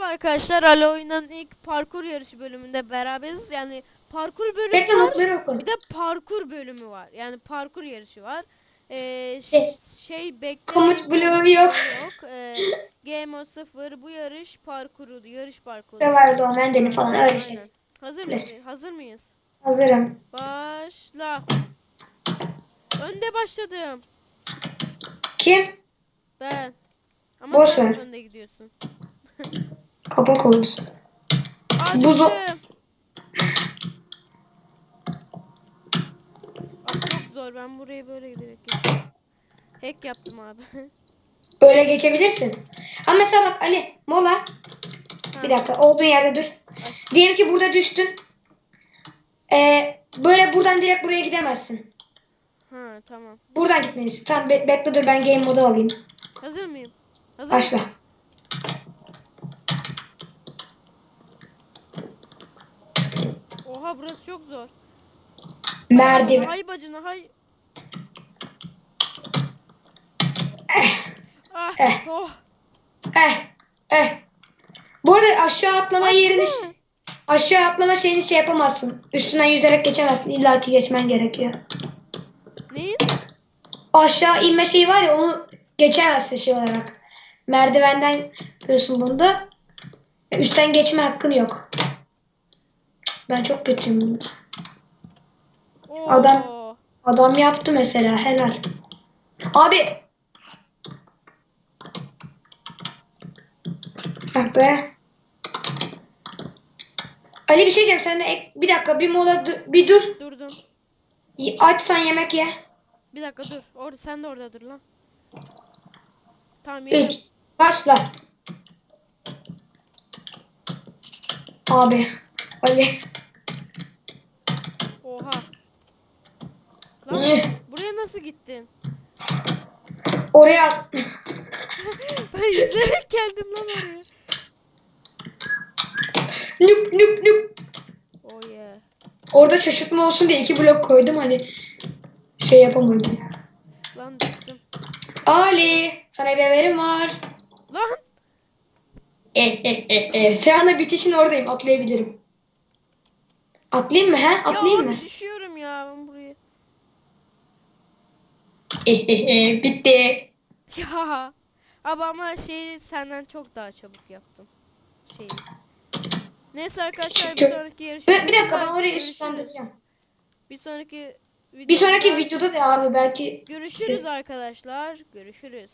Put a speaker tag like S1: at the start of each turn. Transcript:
S1: Merhaba arkadaşlar. Ali Oyun'un ilk parkur yarışı bölümünde beraberiz. Yani parkur bölümü
S2: Bekle
S1: var.
S2: notları oku.
S1: Bir de parkur bölümü var. Yani parkur yarışı var. Ee,
S2: Şey,
S1: şey bekle.
S2: komut bloğu yok.
S1: Yok. Ee, Game of 0 bu yarış parkuru, yarış parkuru.
S2: Survival Domain'deni falan öyle şey.
S1: Hazır mıyız? Hazır mıyız?
S2: Hazırım.
S1: Başla. Önde başladım.
S2: Kim?
S1: Ben. Ama
S2: Boş
S1: sen
S2: ver.
S1: önde gidiyorsun.
S2: Kapak oldu.
S1: Aa,
S2: Buzu-.
S1: Abi çok zor. Ben burayı böyle giderek geçiyorum. Hack yaptım abi.
S2: Öyle geçebilirsin. Ama mesela bak Ali mola.
S1: Ha,
S2: Bir dakika olduğun yerde dur. Diyelim ki burada düştün. Ee, böyle buradan direkt buraya gidemezsin.
S1: Ha tamam.
S2: Buradan gitmelisin. Tamam be- bekle dur ben game modu alayım.
S1: Hazır mıyım? Hazır
S2: Başla.
S1: mısın? Oha burası çok zor.
S2: Merdiven.
S1: Hay bacına hay.
S2: Eh,
S1: Ah,
S2: Eh.
S1: oh.
S2: eh, eh. Bu arada aşağı atlama
S1: Ay,
S2: yerini
S1: ne?
S2: aşağı atlama şeyini şey yapamazsın. Üstünden yüzerek geçemezsin. İlla ki geçmen gerekiyor.
S1: Neyin?
S2: aşağı inme şeyi var ya onu geçemezsin şey olarak. Merdivenden yapıyorsun bunda. Üstten geçme hakkın yok. Ben çok kötüyüm bunda.
S1: Oo.
S2: Adam- Adam yaptı mesela helal. Abi. Bak be. Ali bir şey diyeceğim sen de ek- bir dakika bir mola bir dur.
S1: Durdum.
S2: Y- Açsan yemek ye.
S1: Bir dakika dur. Orada sen de orada dur lan. Tamam yedim.
S2: 3 başla. Abi. Ali.
S1: Oha. Lan buraya nasıl gittin?
S2: Oraya at-
S1: Ben yüzerek geldim lan oraya.
S2: nüp nüp nüp.
S1: Oh yeah.
S2: Orada şaşırtma olsun diye iki blok koydum hani şey yapamadım.
S1: Lan düştüm.
S2: Ali sana bir haberim var.
S1: Lan.
S2: E, e, e, e. Şu anda bitişin oradayım atlayabilirim. Atlayayım mı he?
S1: ya
S2: Atlayayım
S1: abi
S2: mı?
S1: düşüyorum ya ben buraya.
S2: E, e, e. Bitti.
S1: Ya. Abi ama şeyi senden çok daha çabuk yaptım. Şeyi. Neyse arkadaşlar bir sonraki yarış.
S2: Bir, bir dakika ben orayı ışıklandıracağım.
S1: Bir sonraki videoda
S2: Bir sonraki videoda da abi belki
S1: görüşürüz arkadaşlar. Görüşürüz.